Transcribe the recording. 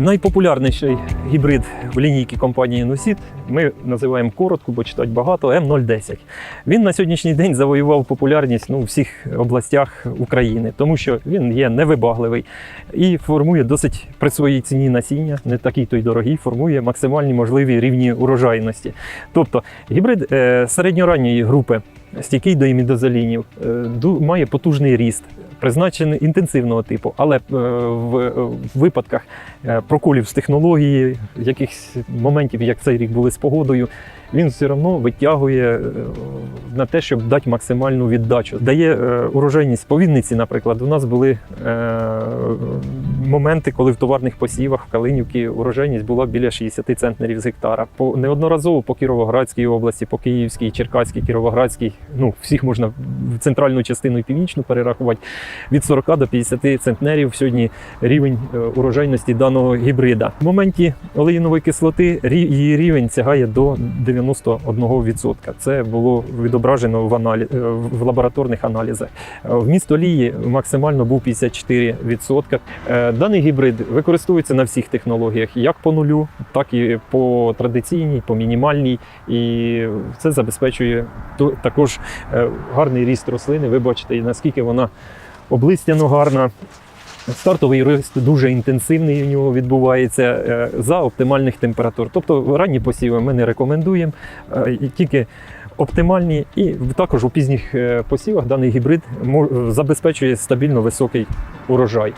Найпопулярніший гібрид в лінійці компанії Нусіт ми називаємо коротко, бо читати багато М010. Він на сьогоднішній день завоював популярність ну, у всіх областях України, тому що він є невибагливий і формує досить при своїй ціні насіння, не такий то й дорогий, формує максимальні можливі рівні урожайності. Тобто гібрид е, середньоранньої групи, стійкий до імідозолінів, е, має потужний ріст. Призначений інтенсивного типу, але е, в, е, випадках е, проколів з технології, якихось моментів, як цей рік були з погодою, він все одно витягує на те, щоб дати максимальну віддачу. Дає е, урожайність по Вінниці, наприклад. У нас були е, моменти, коли в товарних посівах в Калинівці урожайність була біля 60 центнерів з гектара. По неодноразово по Кіровоградській області, по Київській, Черкаській, Кіровоградській, ну всіх можна в центральну частину і північну перерахувати. Від 40 до 50 центнерів сьогодні рівень е, урожайності даного гібрида. В моменті олеїнової кислоти її рівень сягає до 91%. Це було відображено в, аналі... е, в лабораторних аналізах. Е, Вміст олії максимально був 54%. Е, Даний гібрид використовується на всіх технологіях, як по нулю, так і по традиційній, по мінімальній. І це забезпечує також гарний ріст рослини. Ви бачите, наскільки вона облистяно гарна. Стартовий ріст дуже інтенсивний у нього відбувається за оптимальних температур. Тобто ранні посіви ми не рекомендуємо, тільки оптимальні, і також у пізніх е, посівах даний гібрид забезпечує стабільно високий урожай.